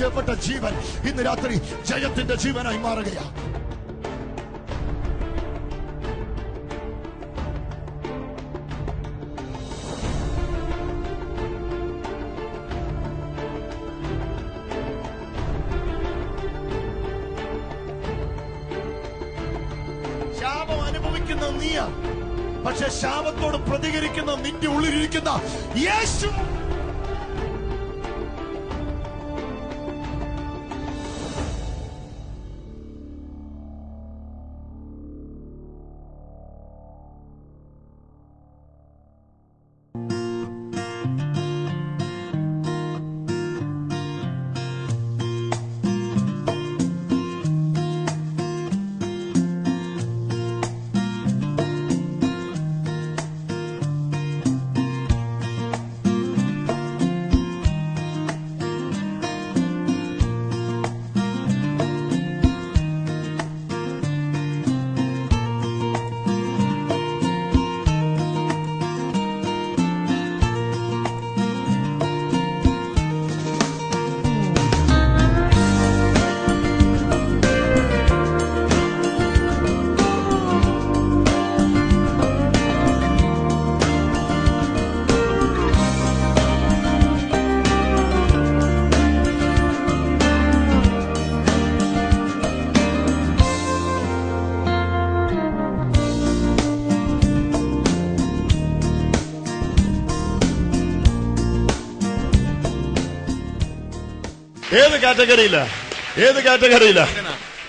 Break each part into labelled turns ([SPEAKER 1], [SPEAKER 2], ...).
[SPEAKER 1] പരാജയപ്പെട്ട ജീവൻ ഇന്ന് രാത്രി ജയത്തിന്റെ ജീവനായി മാറുകയാ. പക്ഷെ ശാപത്തോട് പ്രതികരിക്കുന്ന നിന്റെ ഉള്ളിലിരിക്കുന്ന യേശു ഏത് കാറ്റഗറിയില്ല ഏത് കാറ്റഗറിയില്ല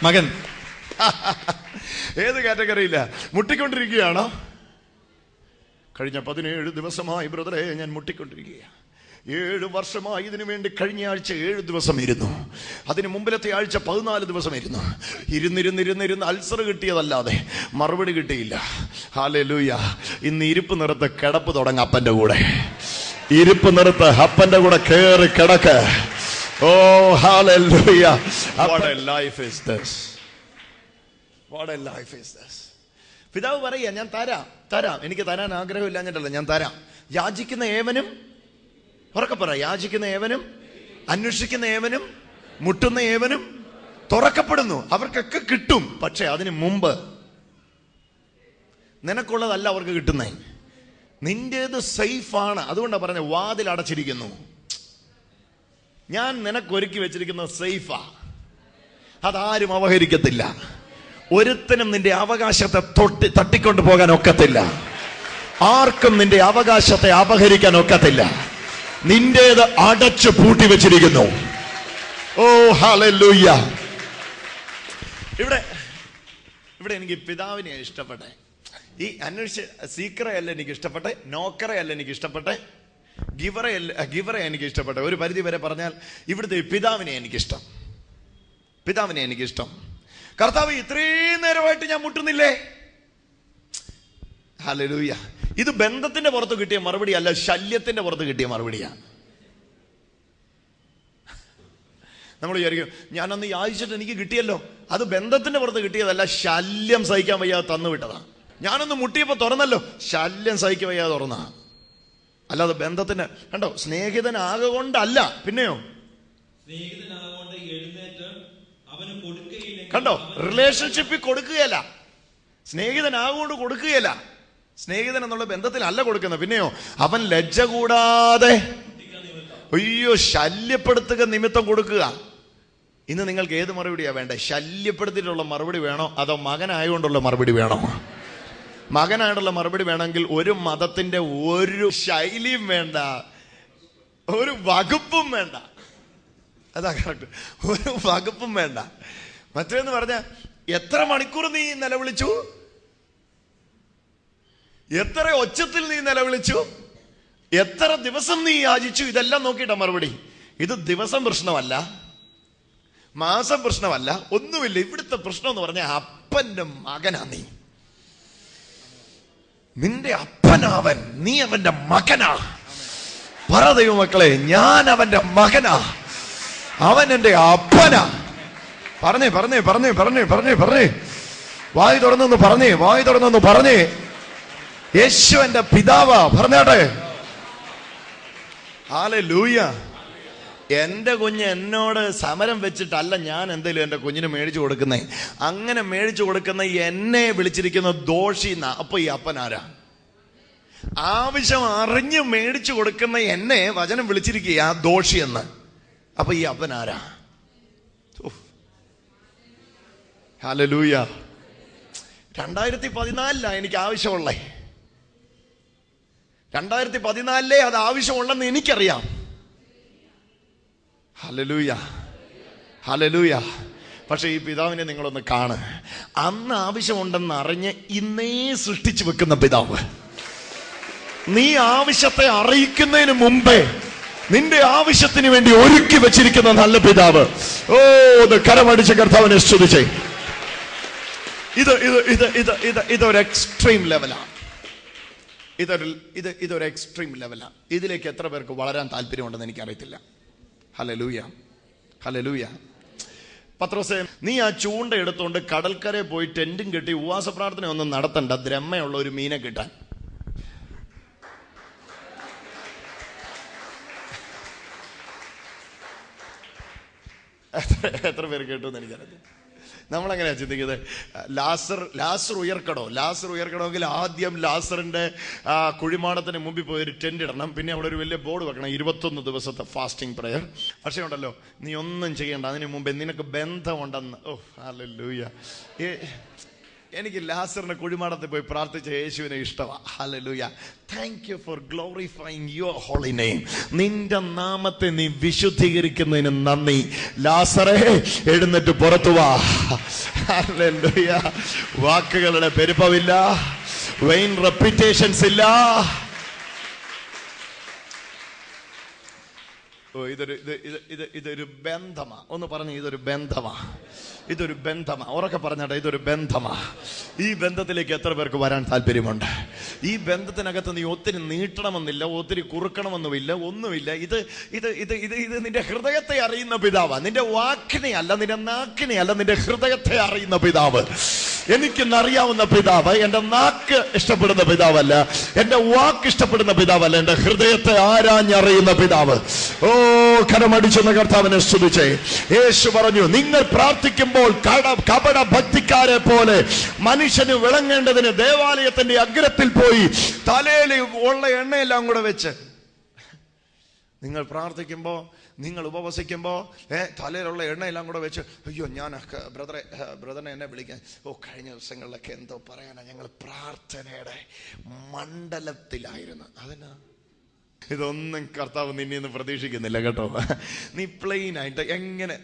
[SPEAKER 2] മകൻ.
[SPEAKER 1] ഏത് കാറ്റഗറിയില്ല മുട്ടിക്കൊണ്ടിരിക്കുകയാണോ? കഴിഞ്ഞ പതിനേഴ് ദിവസമായി ബ്രദറെ ഞാൻ മുട്ടിക്കൊണ്ടിരിക്കുകയാണ് ഏഴ് വർഷമായി ഇതിനു വേണ്ടി കഴിഞ്ഞ ആഴ്ച ഏഴ് ദിവസം ഇരുന്നു അതിന് മുമ്പിലത്തെ ആഴ്ച പതിനാല് ദിവസം ഇരുന്നു ഇരുന്നിരുന്നിരുന്നിരുന്ന് അൾസർ കിട്ടിയതല്ലാതെ മറുപടി കിട്ടിയില്ല. ഹാലേ ലൂയ ഇന്ന് ഇരിപ്പ് നിറത്ത് കിടപ്പ് തുടങ്ങ അപ്പന്റെ കൂടെ. ഇരിപ്പ് നിറത്ത് അപ്പന്റെ കൂടെ കയറി കിടക്ക്. ഓ what a life is this what a life is this പിതാവ് പറയുക ഞാൻ തരാം തരാം. എനിക്ക് തരാൻ ആഗ്രഹമില്ലാഞ്ഞിട്ടല്ല ഞാൻ തരാം. യാചിക്കുന്ന ഏവനും ഉറക്കെ പറ യാചിക്കുന്ന ഏവനും അന്വേഷിക്കുന്ന ഏവനും മുട്ടുന്ന ഏവനും തുറക്കപ്പെടുന്നു. അവർക്കൊക്കെ കിട്ടും പക്ഷെ അതിന് മുമ്പ് നിനക്കുള്ളതല്ല അവർക്ക് കിട്ടുന്നേ. നിന്റേത് സേഫാണ്. അതുകൊണ്ടാണ് പറഞ്ഞത് വാതിൽ അടച്ചിരിക്കുന്നു. ഞാൻ നിനക്കൊരുക്കി വെച്ചിരിക്കുന്ന സേഫാ. അതാരും അവഹരിക്കത്തില്ല. ഒരുത്തനും നിന്റെ അവകാശത്തെ തൊട്ടി തട്ടിക്കൊണ്ടു പോകാൻ ഒക്കത്തില്ല. ആർക്കും നിന്റെ അവകാശത്തെ അപഹരിക്കാൻ ഒക്കത്തില്ല. നിന്റേത് അടച്ചു പൂട്ടി വെച്ചിരിക്കുന്നു. ഓ ഹലൂയ്യ ഇവിടെ ഇവിടെ എനിക്ക് പിതാവിനെ ഇഷ്ടപ്പെട്ടെ. ഈ അന്വേഷിച്ച് സീക്കറെ അല്ല എനിക്ക് ഇഷ്ടപ്പെട്ടെ നോക്കറെ അല്ല എനിക്ക് ഇഷ്ടപ്പെട്ടെ ഗിവറെ ഗിവറെ എനിക്ക് ഇഷ്ടപ്പെട്ട. ഒരു പരിധി വരെ പറഞ്ഞാൽ ഇവിടുത്തെ പിതാവിനെ എനിക്കിഷ്ടം. പിതാവിനെ എനിക്കിഷ്ടം. കർത്താവ് ഇത്രയും നേരമായിട്ട് ഞാൻ മുട്ടുന്നില്ലേ? ഹല്ലേലൂയ. ഇത് ബന്ധത്തിന്റെ പുറത്ത് കിട്ടിയ മറുപടി അല്ല ശല്യത്തിന്റെ പുറത്ത് കിട്ടിയ മറുപടിയാണ് നമ്മൾ വിചാരിക്കും ഞാനന്ന് യാചിച്ചിട്ട് എനിക്ക് കിട്ടിയല്ലോ. അത് ബന്ധത്തിന്റെ പുറത്ത് കിട്ടിയതല്ല ശല്യം സഹിക്കാൻ വയ്യാതെ തന്നു വിട്ടതാ. ഞാനൊന്ന് മുട്ടിയപ്പോ തുറന്നല്ലോ. ശല്യം സഹിക്കാൻ വയ്യാതെ തുറന്ന അല്ലാതെ ബന്ധത്തിന് കണ്ടോ സ്നേഹിതനാകെ കൊണ്ടല്ല പിന്നെയോ കണ്ടോ റിലേഷൻഷിപ്പിൽ കൊടുക്കുകയല്ല. സ്നേഹിതനാകൊണ്ട് കൊടുക്കുകയല്ല. സ്നേഹിതൻ എന്നുള്ള ബന്ധത്തിലല്ല കൊടുക്കുന്നത്. പിന്നെയോ? അവൻ ലജ്ജ കൂടാതെ അയ്യോ ശല്യപ്പെടുത്തുക നിമിത്തം കൊടുക്കുക. ഇന്ന് നിങ്ങൾക്ക് ഏത് മറുപടിയാണ് വേണ്ടത് ശല്യപ്പെടുത്തിയിട്ടുള്ള മറുപടി വേണോ? അതോ മകനായതുകൊണ്ടുള്ള മറുപടി വേണോ? മകനായിട്ടുള്ള മറുപടി വേണമെങ്കിൽ ഒരു മതത്തിന്റെ ഒരു ശൈലിയും വേണ്ട. ഒരു വകുപ്പും വേണ്ട. അതാ കറക്റ്റ് ഒരു വകുപ്പും വേണ്ട. മറ്റേന്ന് പറഞ്ഞ എത്ര മണിക്കൂർ നീ നിലവിളിച്ചു? എത്ര ഒച്ചത്തിൽ നീ നിലവിളിച്ചു? എത്ര ദിവസം നീ യാചിച്ചു? ഇതെല്ലാം നോക്കിയിട്ട മറുപടി. ഇത് ദിവസം പ്രശ്നമല്ല. മാസം പ്രശ്നമല്ല. ഒന്നുമില്ല. ഇവിടുത്തെ പ്രശ്നം എന്ന് പറഞ്ഞാൽ അപ്പന്റെ മകനാ നീ. നിന്റെ അപ്പനാവൻ നീ അവന്റെ മകനാ. പറ ദൈവമക്കളെ ഞാൻ അവന്റെ മകനാ. അവൻ എന്റെ അപ്പനാ. പറഞ്ഞേ പറഞ്ഞേ പറഞ്ഞേ പറഞ്ഞേ പറഞ്ഞേ പറഞ്ഞേ. വായി തുറന്നൊന്ന് പറഞ്ഞേ വായി തുറന്നൊന്ന് പറഞ്ഞേ. യേശു എന്റെ പിതാവാ. പറഞ്ഞാട്ടെ. ആലെ ലൂയ എന്റെ കുഞ്ഞ് എന്നോട് സമരം വെച്ചിട്ടല്ല ഞാൻ എന്തെങ്കിലും എന്റെ കുഞ്ഞിന് മേടിച്ചു കൊടുക്കുന്നേ. അങ്ങനെ മേടിച്ചു കൊടുക്കുന്ന എന്നെ വിളിച്ചിരിക്കുന്ന ദോഷി എന്നാ അപ്പൊ ഈ അപ്പനാരാ ആവശ്യം അറിഞ്ഞ് മേടിച്ചു കൊടുക്കുന്ന എന്നെ വചനം വിളിച്ചിരിക്കുക ദോഷി എന്ന്. അപ്പൊ ഈ അപ്പനാരാ ഹലലൂയ രണ്ടായിരത്തി പതിനാലിലാ എനിക്ക് ആവശ്യമുള്ളേ. രണ്ടായിരത്തി പതിനാലിലെ അത് ആവശ്യമുള്ളെന്ന് എനിക്കറിയാം. ഹലലൂയ ഹലലൂയ പക്ഷേ ഈ പിതാവിനെ നിങ്ങളൊന്ന് കാണ്. അന്ന് ആവശ്യമുണ്ടെന്ന് അറിഞ്ഞ് ഇന്നേ സൃഷ്ടിച്ചു വെക്കുന്ന പിതാവ്. നീ ആവശ്യത്തെ അറിയിക്കുന്നതിന് മുമ്പേ നിന്റെ ആവശ്യത്തിന് വേണ്ടി ഒരുക്കി വെച്ചിരിക്കുന്ന നല്ല പിതാവ്. ഓ ഇത് കരമടിച്ച കർത്താവിനെ സ്തുതിച്ചേ. ഇത് ഇത് ഇത് ഇത് ഇത് ഇതൊരു എക്സ്ട്രീം ലെവലാണ് ഇതൊരു ഇത് ഇതൊരു എക്സ്ട്രീം ലെവലാണ് ഇതിലേക്ക് എത്ര പേർക്ക് വളരാൻ താല്പര്യമുണ്ടെന്ന് എനിക്കറിയത്തില്ല. ഹലലൂയ ഹലലൂയ പത്രോസെ നീ ആ ചൂണ്ട എടുത്തുകൊണ്ട് കടൽക്കരയിൽ പോയി ടെന്റും കെട്ടി ഉപവാസ പ്രാർത്ഥന ഒന്നും നടത്തണ്ട. ദ്രമ്മയുള്ള ഒരു മീനെ കിട്ടാൻ. എത്ര പേര് കേട്ടു എന്ന് എനിക്കറിയാം നമ്മളെങ്ങനെയാ ചിന്തിക്കുന്നത്? ലാസർ ലാസർ ഉയർക്കണോ? ലാസർ ഉയർക്കണമെങ്കിൽ ആദ്യം ലാസറിന്റെ ആ, കുഴിമാടത്തിന് മുമ്പിൽ പോയി ഒരു ടെന്റ് ഇടണം. പിന്നെ അവിടെ ഒരു വലിയ ബോർഡ് വെക്കണം. ഇരുപത്തൊന്ന് ദിവസത്തെ ഫാസ്റ്റിംഗ് പ്രയർ പക്ഷേ ഉണ്ടല്ലോ നീ ഒന്നും ചെയ്യണ്ട. അതിന് മുമ്പ് നിനക്ക് ബന്ധമുണ്ടെന്ന്. ഓ അല്ലൂയ്യ എനിക്ക് ലാസറിന് കുഴിമാടത്തിൽ പോയി പ്രാർത്ഥിച്ച യേശുവിനെ ഇഷ്ടമാണ് hallelujah thank you for glorifying your holy name നിന്റെ നാമത്തെ നീ വിശുദ്ധീകരിക്കുന്നതിന് നന്ദി. ലാസറെ എഴുന്നേറ്റ് പുറത്തു വാക്കുകളുടെ പെരുപ്പമില്ല വെയിൻ റെപ്യൂട്ടേഷൻസ് ഇല്ല. ഓ ഇതൊരു ഇത് ഇത് ഇത് ഇതൊരു ബന്ധമാ. ഒന്ന് പറഞ്ഞു ഇതൊരു ബന്ധമാ. ഇതൊരു ബന്ധമാ. ഉറക്കെ പറഞ്ഞാട്ടെ ഇതൊരു ബന്ധമാ. ഈ ബന്ധത്തിലേക്ക് എത്ര പേർക്ക് വരാൻ താല്പര്യമുണ്ട്? ഈ ബന്ധത്തിനകത്ത് നീ ഒത്തിരി നീട്ടണമെന്നില്ല ഒത്തിരി കുറുക്കണമെന്നുമില്ല ഒന്നുമില്ല. ഇത് ഇത് ഇത് ഇത് ഇത് നിന്റെ ഹൃദയത്തെ അറിയുന്ന പിതാവാ. നിന്റെ വാക്കിനെ അല്ല നിന്റെ നാക്കിനെ അല്ല നിന്റെ ഹൃദയത്തെ അറിയുന്ന പിതാവ്. എനിക്ക് അറിയാവുന്ന പിതാവ് എന്റെ നാക്ക് ഇഷ്ടപ്പെടുന്ന പിതാവല്ല എന്റെ വാക്ക് ഇഷ്ടപ്പെടുന്ന പിതാവല്ല എന്റെ ഹൃദയത്തെ ആരാഞ്ഞറിയുന്ന പിതാവ്. ഓ കരമടിച്ചെന്ന കർത്താവിനെ സ്തുതിച്ചേ. യേശു പറഞ്ഞു നിങ്ങൾ പ്രാർത്ഥിക്കുമ്പോൾ കട കപട ഭക്തിക്കാരെ പോലെ മനുഷ്യന് വിളങ്ങേണ്ടതിന് ദേവാലയത്തിന്റെ അഗ്രത്തിൽ പോയി തലയിൽ ഉള്ള എണ്ണയെല്ലാം കൂടെ വെച്ച്. നിങ്ങൾ പ്രാർത്ഥിക്കുമ്പോൾ നിങ്ങൾ ഉപവസിക്കുമ്പോൾ ഏ തലയിലുള്ള എണ്ണയെല്ലാം കൂടെ വെച്ച് അയ്യോ ഞാൻ ബ്രദറെ ബ്രദറിനെ എന്നെ വിളിക്കാൻ. ഓ കഴിഞ്ഞ ദിവസങ്ങളിലൊക്കെ എന്തോ പറയാനാ ഞങ്ങൾ പ്രാർത്ഥനയുടെ മണ്ഡലത്തിലായിരുന്നു. അതിനാ ഇതൊന്നും കർത്താവ് നിന്നെ ഒന്നും പ്രതീക്ഷിക്കുന്നില്ല കേട്ടോ. നീ പ്ലെയിൻ ആയിട്ട് എങ്ങനെ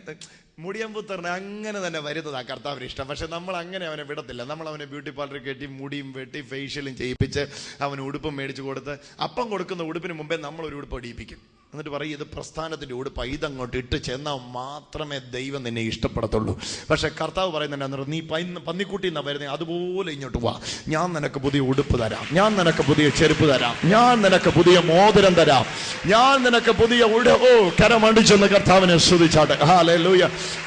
[SPEAKER 1] മുടിയമ്പുത്തറിന് അങ്ങനെ തന്നെ വരുന്നതാ കർത്താവിന് ഇഷ്ടം. പക്ഷെ നമ്മൾ അങ്ങനെ അവനെ വിടത്തില്ല. നമ്മൾ അവനെ ബ്യൂട്ടി പാർലറിൽ കെട്ടി മുടിയും വെട്ടി ഫേഷ്യലും ചെയ്യിപ്പിച്ച് അവന് ഉടുപ്പും മേടിച്ചു കൊടുത്ത് അപ്പം കൊടുക്കുന്ന ഉടുപ്പിന് മുമ്പേ നമ്മൾ ഒരു ഉടുപ്പ് അടിയിപ്പിക്കും എന്നിട്ട് പറയും ഇത് പ്രസ്ഥാനത്തിന്റെ ഉടുപ്പ്. ഇതങ്ങോട്ട് ഇട്ട് ചെന്നാൽ മാത്രമേ ദൈവം നിന്നെ ഇഷ്ടപ്പെടത്തുള്ളൂ. പക്ഷേ കർത്താവ് പറയുന്നുണ്ട് നീ പൈന്ന് പന്നിക്കുട്ടി എന്നാ വരുന്നത് അതുപോലെ ഇങ്ങോട്ട് വാ. ഞാൻ നിനക്ക് പുതിയ ഉടുപ്പ് തരാം. ഞാൻ നിനക്ക് പുതിയ ചെരുപ്പ് തരാം. ഞാൻ നിനക്ക് പുതിയ മോതിരം തരാം. ഞാൻ നിനക്ക് പുതിയ ഉട ഓ കരമണ്ടിച്ചെന്ന് കർത്താവിനെ ശ്രദ്ധിച്ചാട്ടെ ഹാലൂയ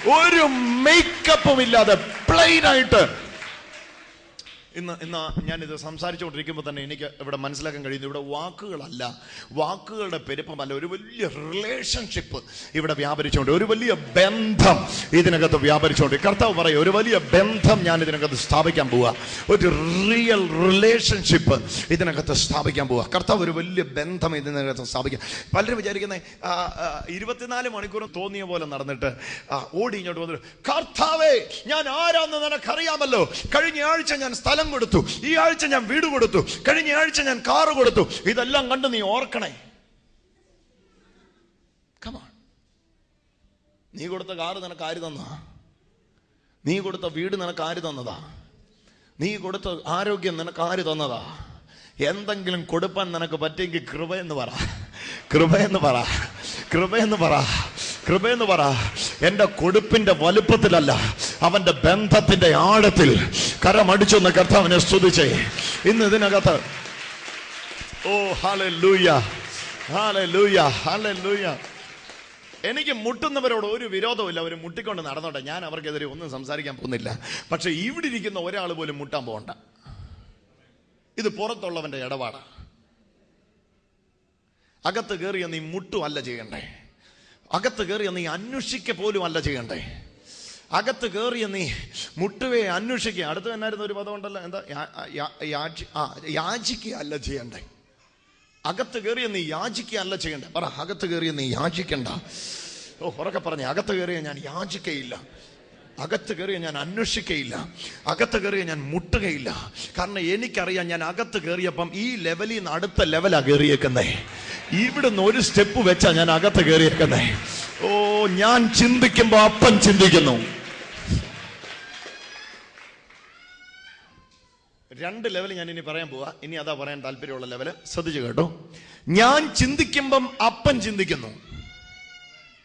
[SPEAKER 1] ഒരു മേക്കപ്പും ഇല്ലാതെ പ്ലെയിൻ ആയിട്ട് ഇന്ന് ഇന്ന് ഞാനിത് സംസാരിച്ചുകൊണ്ടിരിക്കുമ്പോൾ തന്നെ എനിക്ക് ഇവിടെ മനസ്സിലാക്കാൻ കഴിയുന്നു ഇവിടെ വാക്കുകളല്ല വാക്കുകളുടെ പെരുപ്പമല്ല ഒരു വലിയ റിലേഷൻഷിപ്പ് ഇവിടെ വ്യാപരിച്ചുകൊണ്ട് ഒരു വലിയ ബന്ധം ഇതിനകത്ത് വ്യാപരിച്ചുകൊണ്ട്. കർത്താവ് പറയും ഒരു വലിയ ബന്ധം ഞാൻ ഇതിനകത്ത് സ്ഥാപിക്കാൻ പോവുക ഒരു റിയൽ റിലേഷൻഷിപ്പ് ഇതിനകത്ത് സ്ഥാപിക്കാൻ പോവുക കർത്താവ് ഒരു വലിയ ബന്ധം ഇതിനകത്ത് സ്ഥാപിക്കാം പലരും വിചാരിക്കുന്നത് ഇരുപത്തിനാല് മണിക്കൂർ തോന്നിയ പോലെ നടന്നിട്ട് ഓടി ഇങ്ങോട്ട് വന്നിട്ട് കർത്താവേ ഞാൻ ആരാന്ന് നിനക്കറിയാമല്ലോ. കഴിഞ്ഞ ആഴ്ച ഞാൻ സ്ഥലം കൊടുത്തു. ഈ ആഴ്ച ഞാൻ വീട് കൊടുത്തു. കഴിഞ്ഞ ആഴ്ച ഞാൻ കാറ് കൊടുത്തു. ഇതെല്ലാം കണ്ട് നീ ഓർക്കണേ. കമാ നീ കൊടുത്ത കാറ് നിനക്ക് ആര് തന്നാ? നീ കൊടുത്ത വീട് നിനക്ക് ആര് തന്നതാ? നീ കൊടുത്ത ആരോഗ്യം നിനക്ക് ആര് തന്നതാ? എന്തെങ്കിലും കൊടുപ്പാൻ നിനക്ക് പറ്റിയെങ്കിൽ കൃപയെന്ന് പറ. കൃപയെന്ന് പറ. കൃപയെന്ന് പറ. കൃപയെന്ന് പറ. എന്റെ കൊടുപ്പിന്റെ വലുപ്പത്തിലല്ല അവന്റെ ബന്ധത്തിന്റെ ആഴത്തിൽ കരമടിച്ചെന്ന് കർത്താവിനെ സ്തുതിച്ചേ. ഇന്ന് ഇതിനകത്ത് oh hallelujah hallelujah hallelujah എനിക്ക് മുട്ടുന്നവരോട് ഒരു വിരോധമില്ല അവർ മുട്ടിക്കൊണ്ട് നടന്നോട്ടെ. ഞാൻ അവർക്കെതിരെ ഒന്നും സംസാരിക്കാൻ പോകുന്നില്ല. പക്ഷെ ഇവിടെ ഇരിക്കുന്ന ഒരാൾ പോലും മുട്ടാൻ പോകണ്ട. ഇത് പുറത്തുള്ളവന്റെ ഇടപാടാണ് അകത്ത് കയറിയ നീ മുട്ടും അല്ല ചെയ്യണ്ടേ? അകത്ത് കയറിയ നീ അന്വേഷിക്ക പോലും അല്ല ചെയ്യണ്ടേ? അകത്ത് കയറിയ നീ മുട്ടുവേ അന്വേഷിക്കുക. അടുത്ത് തന്നായിരുന്നു ഒരു പദം ഉണ്ടല്ലോ? എന്താ? ആ യാചിക്കുക അല്ല ചെയ്യണ്ടേ. അകത്ത് കയറിയ നീ യാചിക്കുക അല്ല ചെയ്യണ്ടേ. പറ അകത്ത് കയറിയ നീ യാചിക്കണ്ട. ഓ ഉറക്കെ പറഞ്ഞേ അകത്ത് കയറിയ ഞാൻ യാചിക്കയില്ല. അകത്ത് കയറിയ ഞാൻ അന്വേഷിക്കയില്ല. അകത്ത് കയറിയ ഞാൻ മുട്ടുകയില്ല. കാരണം എനിക്കറിയാം ഞാൻ അകത്ത് കയറിയപ്പം ഈ ലെവലിൽ നിന്ന് അടുത്ത ലെവലാണ് കയറിയേക്കുന്നേ ഇവിടുന്ന് ഒരു സ്റ്റെപ്പ് വെച്ചാ ഞാൻ അകത്ത് കയറിയേക്കുന്നേ ഓ ഞാൻ ചിന്തിക്കുമ്പോൾ അപ്പം ചിന്തിക്കുന്നു. രണ്ട് ലെവൽ ഞാൻ ഇനി പറയാൻ പോവാ. ഇനി അതാ പറയാൻ താല്പര്യമുള്ള ലെവൽ ശ്രദ്ധിച്ചു കേട്ടോ. ഞാൻ ചിന്തിക്കുമ്പം അപ്പൻ ചിന്തിക്കുന്നു.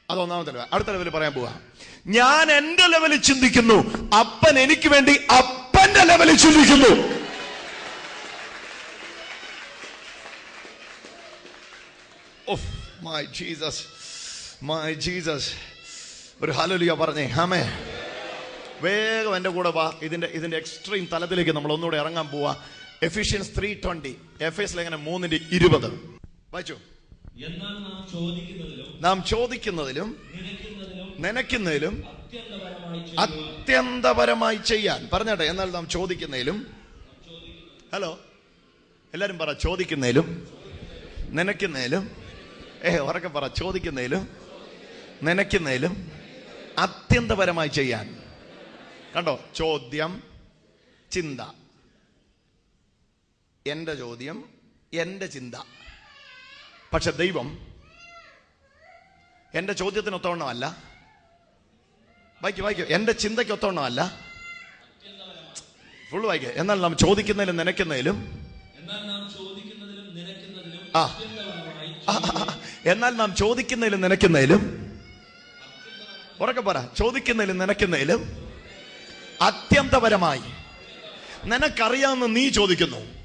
[SPEAKER 1] അത് ഒന്നാമത്തെ ലെവൽ അടുത്ത ലെവൽ പറയാൻ പോവാ. ഞാൻ എന്റെ ലെവലിൽ ചിന്തിക്കുന്നു. അപ്പൻ എനിക്ക് വേണ്ടി അപ്പന്റെ ലെവലിൽ ചിന്തിക്കുന്നു. മൈ ജീസസ് മൈ ജീസസ് ഒരു ഹലോലിയ പറഞ്ഞേ. ആമേ വേഗം എന്റെ കൂടെ വാ. ഇതിന്റെ ഇതിന്റെ എക്സ്ട്രീം തലത്തിലേക്ക് നമ്മൾ ഒന്നുകൂടെ ഇറങ്ങാൻ പോവാ. Efficiency three twenty F S എങ്ങനെ? മൂന്നിന്റെ ഇരുപത്. വായിച്ചു?
[SPEAKER 3] നാം ചോദിക്കുന്നതിലും
[SPEAKER 1] നനയ്ക്കുന്നതിലും
[SPEAKER 3] അത്യന്തപരമായി
[SPEAKER 1] ചെയ്യാൻ. പറഞ്ഞാട്ടെ എന്നാൽ നാം ചോദിക്കുന്നതിലും ഹലോ? എല്ലാരും പറ ചോദിക്കുന്നതിലും നനയ്ക്കുന്നതിലും ഏ ഉറക്കെ പറ ചോദിക്കുന്നതിലും നനയ്ക്കുന്നതിലും അത്യന്തപരമായി ചെയ്യാൻ. കണ്ടോ? ചോദ്യം ചിന്ത. എന്റെ ചോദ്യം എന്റെ ചിന്ത. പക്ഷെ ദൈവം എന്റെ ചോദ്യത്തിന് ഒത്തവണ്ണമല്ല. വായിക്കു വായിക്കൂ. എന്റെ ചിന്തയ്ക്ക് ഒത്തവണ്ണമല്ല. ഫുൾ വായിക്കുക എന്നാൽ നാം ചോദിക്കുന്നതിലും നനയ്ക്കുന്നതിലും ആ. എന്നാൽ നാം ചോദിക്കുന്നതിലും നനയ്ക്കുന്നതിലും ഉറക്കെ പറ. ചോദിക്കുന്നതിലും നനയ്ക്കുന്നതിലും അത്യന്തപരമായി. നിനക്കറിയാവുന്ന നീ ചോദിക്കുന്നു.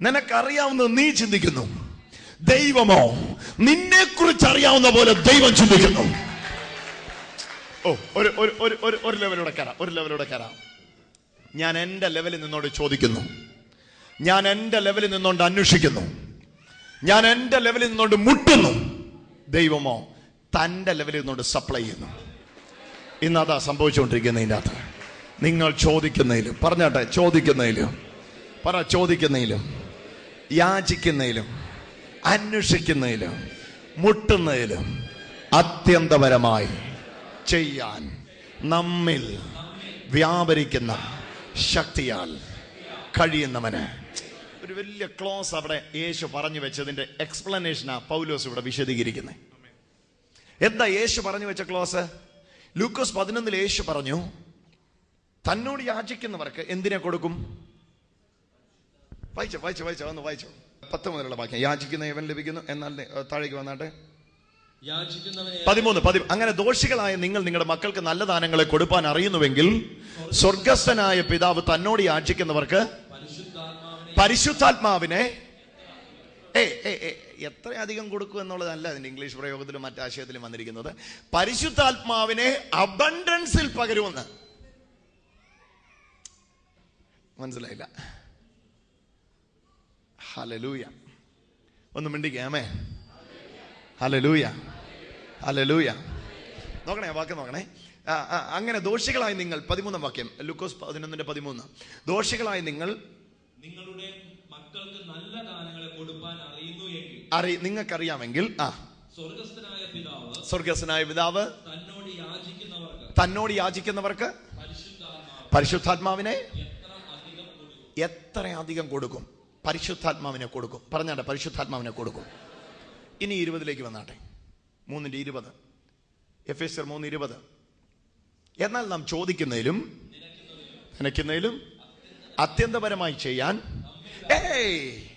[SPEAKER 1] നിനക്കറിയാവുന്ന നീ ചിന്തിക്കുന്നു. ദൈവമോ നിന്നെ കുറിച്ച് അറിയാവുന്ന പോലെ ദൈവം ചിന്തിക്കുന്നു. ഓ ഒരു ഒരു ഒരു ലെവലൂടെ കയറാം ഒരു ലെവലൂടെ കയറാം. ഞാൻ എന്റെ ലെവലിൽ നിന്നോട് ചോദിക്കുന്നു. ഞാൻ എന്റെ ലെവലിൽ നിന്നോണ്ട് അന്വേഷിക്കുന്നു. ഞാൻ എന്റെ ലെവലിൽ നിന്നോണ്ട് മുട്ടുന്നു. ദൈവമോ തന്റെ ലെവലിൽ നിന്നോണ്ട് സപ്ലൈ ചെയ്യുന്നു. ഇന്ന് അതാ സംഭവിച്ചുകൊണ്ടിരിക്കുന്നതിന്റെ അകത്ത്. നിങ്ങൾ ചോദിക്കുന്നതിലും പറഞ്ഞാട്ടെ ചോദിക്കുന്നതിലും പറ ചോദിക്കുന്നതിലും യാചിക്കുന്നതിലും അന്വേഷിക്കുന്നതിലും മുട്ടുന്നതിലും അത്യന്തപരമായി ചെയ്യാൻ നമ്മിൽ വ്യാപരിക്കുന്ന ശക്തിയാൽ കഴിയുന്നവന്. ഒരു വലിയ ക്ലോസ് അവിടെ യേശു പറഞ്ഞു വെച്ചതിന്റെ എക്സ്പ്ലനേഷനാ പൗലോസ് ഇവിടെ വിശദീകരിക്കുന്നത് എന്താ യേശു പറഞ്ഞു വെച്ച ക്ലോസ്? ലൂക്കോസ് പതിനൊന്നിൽ യേശു പറഞ്ഞു തന്നോട് യാചിക്കുന്നവർക്ക് എന്തിനെ കൊടുക്കും? വായിച്ചോ വായിച്ചോ വായിച്ചോ ഒന്ന് വായിച്ചോ. പത്ത് മുതലുള്ള വാക്യം. യാചിക്കുന്ന ഇവൻ ലഭിക്കുന്നു. എന്നാൽ താഴേക്ക് വന്നാട്ടെ. പതിമൂന്ന് പതി അങ്ങനെ ദോഷികളായ നിങ്ങൾ നിങ്ങളുടെ മക്കൾക്ക് നല്ല ദാനങ്ങളെ കൊടുക്കാൻ അറിയുന്നുവെങ്കിൽ സ്വർഗസ്ഥനായ പിതാവ് തന്നോട് യാചിക്കുന്നവർക്ക്
[SPEAKER 3] പരിശുദ്ധാത്മാവിനെ
[SPEAKER 1] ഏ ഏ എത്രയധികം കൊടുക്കും എന്നുള്ളതല്ല അതിന്റെ ഇംഗ്ലീഷ് പ്രയോഗത്തിലും മറ്റാശയത്തിലും വന്നിരിക്കുന്നത്. പരിശുദ്ധാത്മാവിനെ അബണ്ടൻസിൽ പകരുമെന്ന്. മനസ്സിലായില്ല? ഹലലൂയ ഒന്ന് മിണ്ടിക്കാമേ ഹലലൂയ ഹലലൂയ നോക്കണേ വാക്ക് നോക്കണേ. അങ്ങനെ ദോഷികളായി നിങ്ങൾ പതിമൂന്നാം വാക്യം ലുക്കോസ് പതിനൊന്നിന്റെ പതിമൂന്ന്. ദോഷികളായി നിങ്ങൾ
[SPEAKER 3] നിങ്ങളുടെ മക്കൾക്ക് നല്ല ദാനങ്ങളെ കൊടുപ്പാൻ അറിയുന്നു എങ്കിൽ
[SPEAKER 1] അറി നിങ്ങൾക്കറിയാമെങ്കിൽ ആ.
[SPEAKER 3] സ്വർഗസ്നായ പിതാവ് തന്നോട് യാചിക്കുന്നവർക്ക്
[SPEAKER 1] പരിശുദ്ധാത്മാവിനെ
[SPEAKER 3] എത്ര അധികം കൊടുക്കും?
[SPEAKER 1] പരിശുദ്ധാത്മാവിനെ കൊടുക്കും. പറഞ്ഞാട്ടെ പരിശുദ്ധാത്മാവിനെ കൊടുക്കും. ഇനി ഇരുപതിലേക്ക് വന്നാട്ടെ. മൂന്നിന്റെ ഇരുപത്. എഫ് എസ് മൂന്ന് ഇരുപത്. എന്നാൽ നാം ചോദിക്കുന്നതിലും നനയ്ക്കുന്നതിലും അത്യന്തപരമായി ചെയ്യാൻ ഏയ്!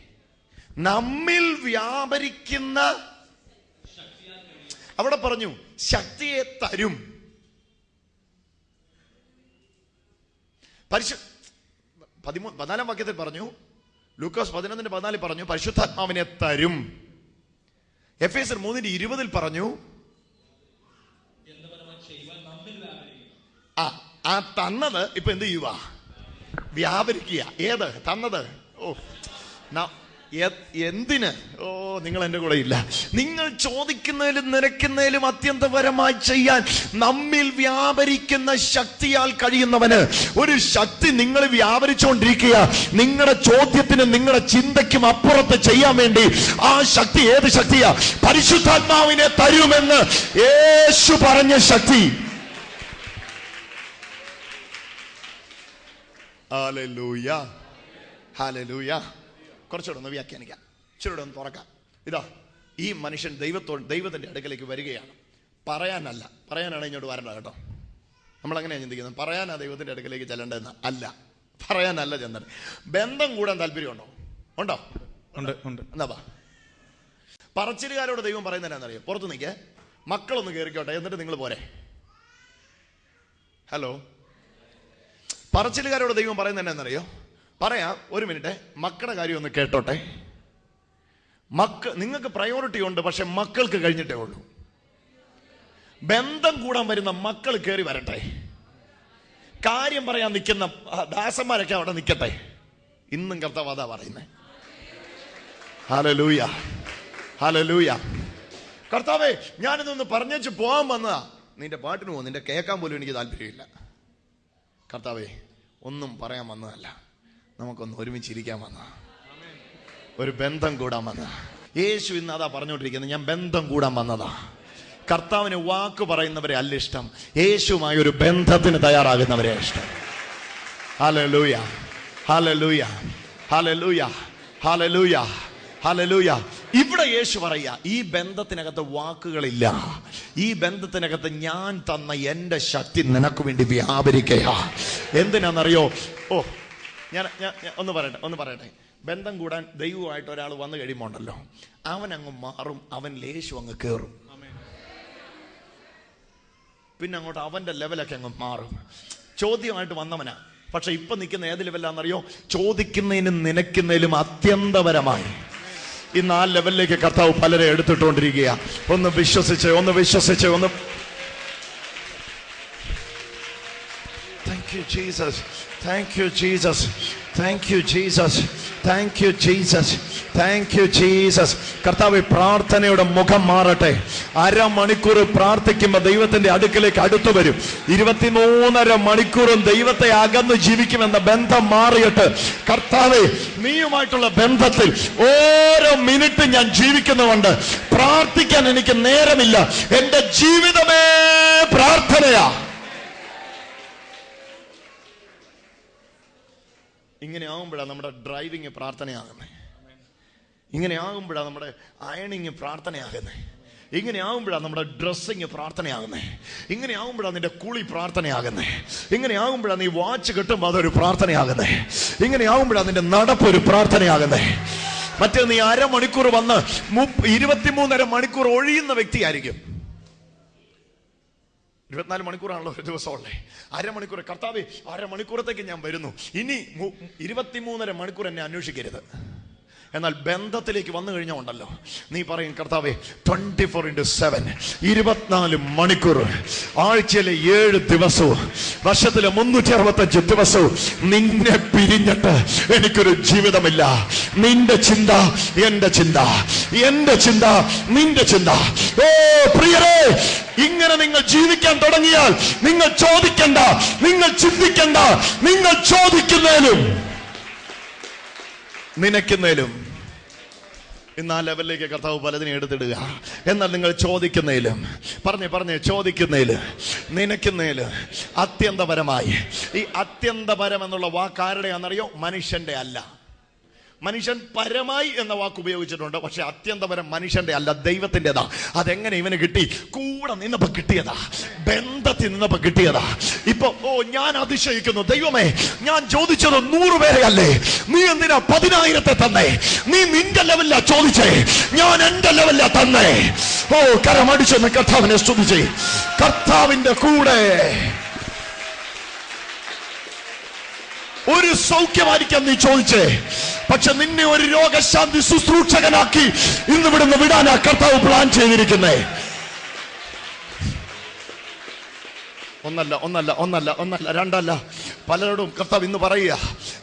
[SPEAKER 1] നമ്മിൽ വ്യാപരിക്കുന്ന അവിടെ പറഞ്ഞു ശക്തിയെ തരും. പരിശു പതിമൂ പതിനാലാം വാക്യത്തിൽ പറഞ്ഞു ലൂക്കോസ് പതിനൊന്നിന്റെ പതിനാലിൽ പറഞ്ഞു പരിശുദ്ധാത്മാവിനെ തരും. എഫ് എസ് മൂന്നിന്റെ ഇരുപതിൽ പറഞ്ഞു ആ ആ തന്നത് ഇപ്പൊ എന്ത് ചെയ്യുക വ്യാപരിക്കുക. ഏത്? തന്നത്. ഓ എന്തിന്? ഓ നിങ്ങൾ എന്റെ കൂടെ ഇല്ല. നിങ്ങൾ ചോദിക്കുന്നതിലും നിരക്കുന്നതിലും അത്യന്തപരമായി ചെയ്യാൻ നമ്മിൽ വ്യാപരിക്കുന്ന ശക്തിയാൽ കഴിയുന്നവന് ഒരു ശക്തി നിങ്ങൾ വ്യാപരിച്ചുകൊണ്ടിരിക്കുക. നിങ്ങളുടെ ചോദ്യത്തിനും നിങ്ങളുടെ ചിന്തയ്ക്കും അപ്പുറത്ത് ചെയ്യാൻ വേണ്ടി ആ ശക്തി ഏത് ശക്തിയാ? പരിശുദ്ധാത്മാവിനെ തരുമെന്ന് യേശു പറഞ്ഞ ശക്തി. ഹാലലൂയ. ഹാലലൂയ. കുറച്ചുകൂടെ ഒന്ന് വ്യാഖ്യാനിക്കാം. ഇച്ചിരി ഒന്ന് തുറക്കാം. ഇതാ ഈ മനുഷ്യൻ ദൈവത്തോട് ദൈവത്തിന്റെ അടുക്കലേക്ക് വരികയാണ്. പറയാനല്ല. പറയാനാണ് ഇങ്ങോട്ട് വരണ്ട കേട്ടോ. നമ്മളങ്ങനെയാണ് ചിന്തിക്കുന്നത്? പറയാനാ ദൈവത്തിന്റെ അടുക്കലേക്ക് ചെല്ലേണ്ടതെന്ന്? അല്ല. പറയാനല്ല ചെന്നത് ബന്ധം കൂടാൻ താല്പര്യമുണ്ടോ? ഉണ്ടോ?
[SPEAKER 3] ഉണ്ട് ഉണ്ട്.
[SPEAKER 1] എന്നാ പറച്ചിലുകാരോട് ദൈവം പറയുന്നത് എന്നാണെന്നറിയോ പുറത്ത് നിൽക്കേ മക്കളൊന്ന് കയറിക്കോട്ടെ എന്നിട്ട് നിങ്ങൾ പോരെ. ഹലോ. പറച്ചിലുകാരോട് ദൈവം പറയുന്നത് എന്നാണെന്നറിയോ പറയാം ഒരു മിനിറ്റ് മക്കളുടെ കാര്യം ഒന്ന് കേട്ടോട്ടെ. മക്ക നിങ്ങൾക്ക് പ്രയോറിറ്റി ഉണ്ട് പക്ഷെ മക്കൾക്ക് കഴിഞ്ഞിട്ടേ ഉള്ളൂ. ബന്ധം കൂടാൻ വരുന്ന മക്കൾ കയറി വരട്ടെ. കാര്യം പറയാൻ നിൽക്കുന്ന ദാസന്മാരൊക്കെ അവിടെ നിൽക്കട്ടെ. ഇന്നും കർത്താവ് അതാ പറയുന്നേ. ഹലലൂയ ഹലലൂയ കർത്താവേ ഞാനിതൊന്ന് പറഞ്ഞേച്ച് പോകാൻ വന്നതാ. നിന്റെ പാട്ടിന് പോകും നിന്റെ കേൾക്കാൻ പോലും എനിക്ക് താല്പര്യമില്ല. കർത്താവേ ഒന്നും പറയാൻ വന്നതല്ല. നമുക്കൊന്ന് ഒരുമിച്ചിരിക്കാൻ വന്ന. ഒരു ബന്ധം കൂടാൻ വന്ന. യേശു ഇന്ന് അതാ പറഞ്ഞുകൊണ്ടിരിക്കുന്നത് ഞാൻ ബന്ധം കൂടാൻ വന്നതാ. കർത്താവിന് വാക്ക് പറയുന്നവരെ അല്ല ഇഷ്ടം. യേശുവുമായി ഒരു ബന്ധത്തിന് തയ്യാറാകുന്നവരെ ഇഷ്ടം. ഹലലൂയ ഹലലൂയ ഹലലൂയ ഹലലൂയ ഹലലൂയ ഇവിടെ യേശു പറയ ഈ ബന്ധത്തിനകത്ത് വാക്കുകളില്ല. ഈ ബന്ധത്തിനകത്ത് ഞാൻ തന്ന എന്റെ ശക്തി നിനക്ക് വേണ്ടി വ്യാപരിക്കയാ. എന്തിനാണെന്നറിയോ? ഓ ഞാൻ ഒന്ന് പറയട്ടെ ഒന്ന് പറയട്ടെ. ബന്ധം കൂടാൻ ദൈവമായിട്ട് ഒരാൾ വന്നു കഴിയുമ്പോൾ ഉണ്ടല്ലോ അവൻ അങ്ങ് മാറും അവൻ ലേശു അങ്ങ് കയറും പിന്നെ അങ്ങോട്ട് അവന്റെ ലെവലൊക്കെ അങ്ങ് മാറും. ചോദ്യമായിട്ട് വന്നവനാ. പക്ഷെ ഇപ്പൊ നിൽക്കുന്ന ഏത് ലെവലാണെന്നറിയോ ചോദിക്കുന്നതിനും നനയ്ക്കുന്നതിലും അത്യന്തപരമായി. ഇന്ന് ആ ലെവലിലേക്ക് കർത്താവ് പലരെ എടുത്തിട്ടുകൊണ്ടിരിക്കുക ഒന്ന് വിശ്വസിച്ച് ഒന്ന് വിശ്വസിച്ച് ഒന്ന് Jesus. Thank you, Jesus. Thank you, Jesus. Thank you, Jesus. Thank you, Jesus. കർത്താവ് പ്രാർത്ഥനയുടെ മുഖം മാറട്ടെ അരമണിക്കൂർ പ്രാർത്ഥിക്കുമ്പോൾ ദൈവത്തിന്റെ അടുക്കലേക്ക് അടുത്തു വരും ഇരുപത്തിമൂന്നര മണിക്കൂറും ദൈവത്തെ അകന്ന് ജീവിക്കുമെന്ന ബന്ധം മാറിയിട്ട് കർത്താവ് നീയുമായിട്ടുള്ള ബന്ധത്തിൽ ഓരോ മിനിറ്റ് ഞാൻ ജീവിക്കുന്നുണ്ട് പ്രാർത്ഥിക്കാൻ എനിക്ക് നേരമില്ല എന്റെ ജീവിതമേ പ്രാർത്ഥനയാ ഇങ്ങനെ ആകുമ്പോഴാണ് നമ്മുടെ ഡ്രൈവിങ് പ്രാർത്ഥനയാകുന്നത് ഇങ്ങനെ ആകുമ്പോഴാണ് നമ്മുടെ അയണിങ് പ്രാർത്ഥനയാകുന്നത് ഇങ്ങനെ ആകുമ്പോഴാണ് നമ്മുടെ ഡ്രസ്സിങ് പ്രാർത്ഥനയാകുന്നത് ഇങ്ങനെ ആകുമ്പോഴാണ് നിന്റെ കുളി പ്രാർത്ഥനയാകുന്നത് ഇങ്ങനെ ആകുമ്പോഴാണ് നീ വാച്ച് കിട്ടുമ്പോൾ അതൊരു പ്രാർത്ഥനയാകുന്നത് ഇങ്ങനെ ആകുമ്പോഴാണ് നിന്റെ നടപ്പ് ഒരു പ്രാർത്ഥനയാകുന്നത് മറ്റേ നീ അരമണിക്കൂർ വന്ന് ഇരുപത്തിമൂന്നര മണിക്കൂർ ഒഴിയുന്ന വ്യക്തിയായിരിക്കും. ഇരുപത്തിനാല് മണിക്കൂറാണല്ലോ ഒരു ദിവസം ഉള്ളേ അരമണിക്കൂർ കർത്താവ് അരമണിക്കൂറത്തേക്ക് ഞാൻ വരുന്നു. ഇനി ഇരുപത്തിമൂന്നര മണിക്കൂർ എന്നെ അന്വേഷിക്കരുത്. എന്നാൽ ബന്ധത്തിലേക്ക് വന്നു കഴിഞ്ഞാൽ ഉണ്ടല്ലോ. നീ പറയും കർത്താവേ ട്വന്റി ഫോർ ഇന്റു സെവൻ ഇരുപത്തിനാല് മണിക്കൂർ ആഴ്ചയിലെ ഏഴ് ദിവസവും വർഷത്തിലെ മുന്നൂറ്റി അറുപത്തഞ്ച് ദിവസവും നിന്നെ പിരിഞ്ഞിട്ട് എനിക്കൊരു ജീവിതമില്ല. നിന്റെ ചിന്ത എന്റെ ചിന്ത എന്റെ ചിന്ത നിന്റെ ചിന്ത. ഓ പ്രിയരേ ഇങ്ങനെ നിങ്ങൾ ജീവിക്കാൻ തുടങ്ങിയാൽ നിങ്ങൾ ചോദിക്കണ്ട നിങ്ങൾ ചിന്തിക്കണ്ട നിങ്ങൾ ചോദിക്കുന്നതിലും നനയ്ക്കുന്നതിലും ഇന്ന് ആ ലെവലിലേക്ക് കർത്താവ് പലതിനെ എടുത്തിടുക. എന്നാൽ നിങ്ങൾ ചോദിക്കുന്നതിലും പറഞ്ഞേ പറഞ്ഞേ ചോദിക്കുന്നതിലും നനയ്ക്കുന്നതിലും അത്യന്തപരമായി. ഈ അത്യന്തപരം എന്നുള്ള വാക്ക് ആരുടെയാണെന്നറിയോ? മനുഷ്യന്റെ അല്ല. മനുഷ്യൻ പരമായി എന്ന വാക്ക് ഉപയോഗിച്ചിട്ടുണ്ട്. പക്ഷെ അത്യന്തപരം മനുഷ്യന്റെ അല്ല ദൈവത്തിന്റെതാ അതെങ്ങനെ ഇവന് കിട്ടി? കൂടെ നിന്നപ്പോ കിട്ടിയതാ. ബന്ധത്തിൽ നിന്നപ്പോ കിട്ടിയതാ. ഇപ്പൊ ഓ ഞാൻ അതിശയിക്കുന്നു. ദൈവമേ ഞാൻ ചോദിച്ചത് നൂറ് പേരെ അല്ലേ നീ എന്തിനാ പതിനായിരത്തെ തന്നേ? നീ നിന്റെ ലെവലിലാ ചോദിച്ചേ. ഞാൻ എന്റെ ലെവലിലാ തന്നേ. ഓ കരമടിച്ചെന്ന് കർത്താവിനെ സ്തുതിച്ചേ. കർത്താവിന്റെ കൂടെ. ഒരു സൗഖ്യമായിരിക്കാം നീ ചോദിച്ചേ. പക്ഷെ നിന്നെ ഒരു രോഗശാന്തി ശുശ്രൂഷകനാക്കി ഇന്ന് ഇവിടുന്ന് വിടാനാ കർത്താവ് പ്ലാൻ ചെയ്തിരിക്കുന്നേ. ഒന്നല്ല ഒന്നല്ല ഒന്നല്ല ഒന്നല്ല രണ്ടല്ല. പലരോടും കർത്താവ് ഇന്ന് പറയുക.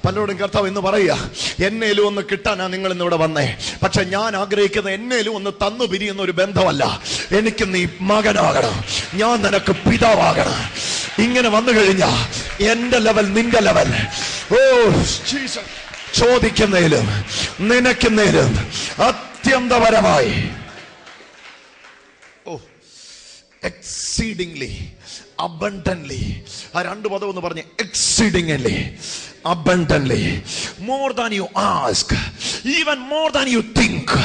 [SPEAKER 1] പലരോടും കർത്താവ് ഇന്ന് പറയുക. എന്നേലും ഒന്ന് കിട്ടാനാ നിങ്ങൾ ഇന്നിവിടെ വന്നേ. പക്ഷെ ഞാൻ ആഗ്രഹിക്കുന്ന എന്നേലും ഒന്ന് തന്നു പിരിയുന്ന ഒരു ബന്ധമല്ല. എനിക്ക് നീ മകനാകണം. ഞാൻ നിനക്ക് പിതാവാകണം. ഇങ്ങനെ വന്നു കഴിഞ്ഞാൽ എന്റെ ലെവൽ നിന്റെ ലെവൽ ഓ ജീസസ് ചോദിക്കുന്നതിലും നിനക്കുന്നതിലും അത്യന്തപരമായി ഓ എക്സീഡിംഗ്ലി അബണ്ടൻലി ആ രണ്ട് പദം ഒന്ന് പറഞ്ഞ് exceedingly abundantly more than you ask even more than you think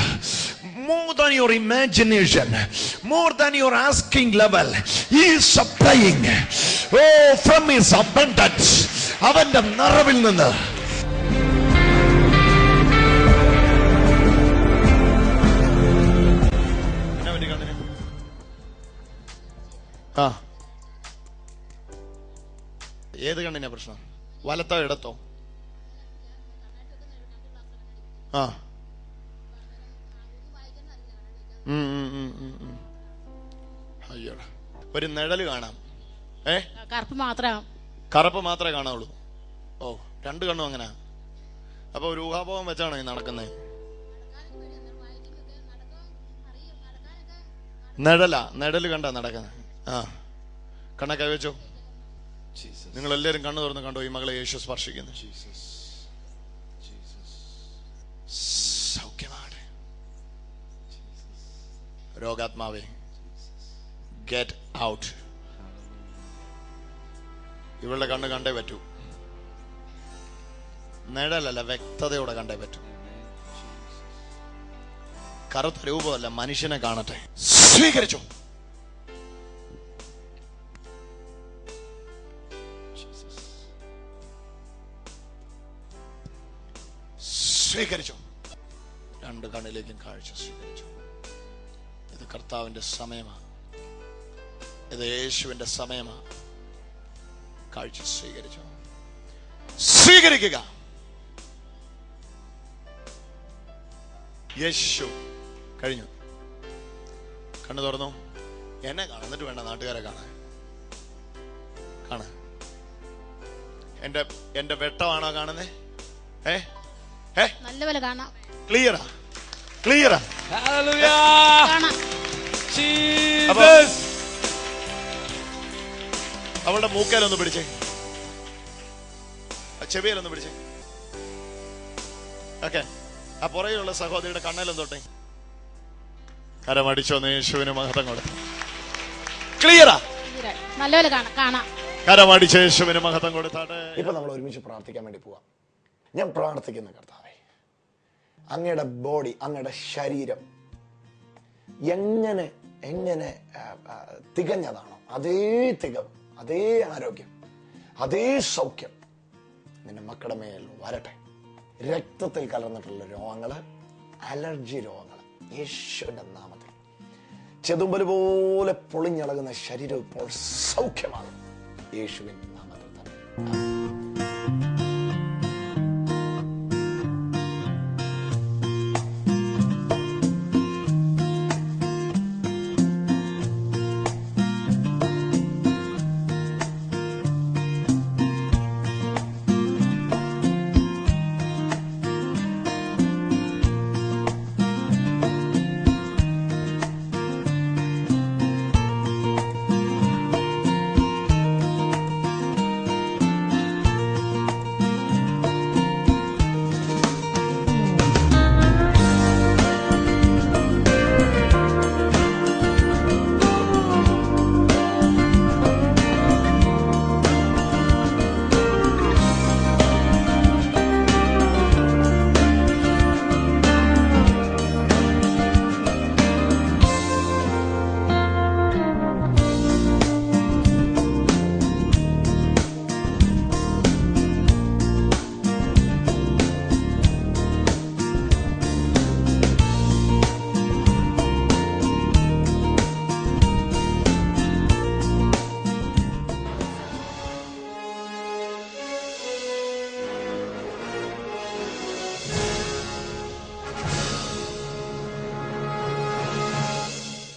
[SPEAKER 1] more than your imagination, more than your asking level. He is supplying, oh, from his abundance. അവന്റെ നിറവിൽ നിന്ന്. ആ. ഏത് കണ്ണിനാ പ്രശ്നം? വലത്തോ ഇടത്തോ? ആ. അയ്യോടാ. ഒരു നിഴൽ കാണാം. ഏ?
[SPEAKER 2] കറുപ്പ് മാത്രം.
[SPEAKER 1] കറുപ്പ് മാത്രമേ കാണാവുള്ളൂ ഓ രണ്ട് കണ്ണും അങ്ങനെ. അപ്പൊ ഒരു ഊഹാപോഹം വെച്ചാണ് ഈ നടക്കുന്നത്. നിഴല നിഴൽ കണ്ട നടക്കുന്നത്. ആ. കണ്ണൊക്കെ വെച്ചോ. നിങ്ങൾ എല്ലാവരും കണ്ണു തുറന്ന് കണ്ടോ ഈ മകളെ യേശു സ്പർശിക്കുന്നു സൗഖ്യമാണ്. രോഗാത്മാവേ ഗെറ്റ് ഔട്ട്. ഇവളുടെ കണ്ണ് കണ്ടേ പറ്റൂ. നിഴലല്ല വ്യക്തതയോടെ കണ്ടേ പറ്റൂ. കറുത്ത രൂപമല്ല മനുഷ്യനെ കാണട്ടെ. സ്വീകരിച്ചു. സ്വീകരിച്ചു. രണ്ട് കണ്ണിലേക്കും കാഴ്ച സ്വീകരിച്ചു. ഇത് കർത്താവിന്റെ സമയമാണ് ഇത് യേശുവിന്റെ സമയമാണ് കാഴ്ച സ്വീകരിച്ചു? സ്വീകരിക്കുക. യേശു കഴിഞ്ഞു. കണ്ണു തുറന്നു. എന്നെ കാണുന്നിട്ട് വേണ്ട നാട്ടുകാരെ കാണാൻ. കാണാൻ. എന്റെ എന്റെ വെട്ടമാണോ കാണുന്നേ? ഏ? ഏ?
[SPEAKER 2] നല്ലപോലെ കാണാം.
[SPEAKER 1] ക്ലിയറാ. ക്ലിയറാ.
[SPEAKER 4] Hallelujah.
[SPEAKER 1] അവളുടെ മൂക്കാലൊന്ന് പിടിച്ചേ. ചെവിയാലൊന്ന് പിടിച്ചേ. ഓക്കെ. ആ പുറകിലുള്ള സഹോദരിയുടെ കണ്ണയിലൊന്ന് തൊട്ടേ. കരമടിച്ചോ യേശുവിന് മഹത്വം കൊടുത്തു. ക്ലിയറാ
[SPEAKER 2] നല്ലപോലെ കാണാം കാണാം.
[SPEAKER 1] കരമടിച്ച യേശുവിന് മഹത്വം കൊടുത്താട്ടെ.
[SPEAKER 5] ഇപ്പൊ നമ്മൾ ഒരുമിച്ച് പ്രാർത്ഥിക്കാൻ വേണ്ടി പോവാം. ഞാൻ പ്രാർത്ഥിക്കുന്ന കർത്താവേ അങ്ങയുടെ ബോഡി അങ്ങയുടെ ശരീരം എങ്ങനെ എങ്ങനെ തികഞ്ഞതാണോ അതേ തികവ്. അതേ ആരോഗ്യം അതേ സൗഖ്യം നിന്റെ മക്കളുടെ മേൽ വരട്ടെ. രക്തത്തിൽ കലർന്നിട്ടുള്ള രോഗങ്ങൾ അലർജി രോഗങ്ങൾ യേശുവിന്റെ നാമത്തിൽ. ചെതുമ്പൽ പോലെ പൊളിഞ്ഞളകുന്ന ശരീരം ഇപ്പോൾ സൗഖ്യമാണ്. യേശുവിൻ നാമത്തിൽ തന്നെ.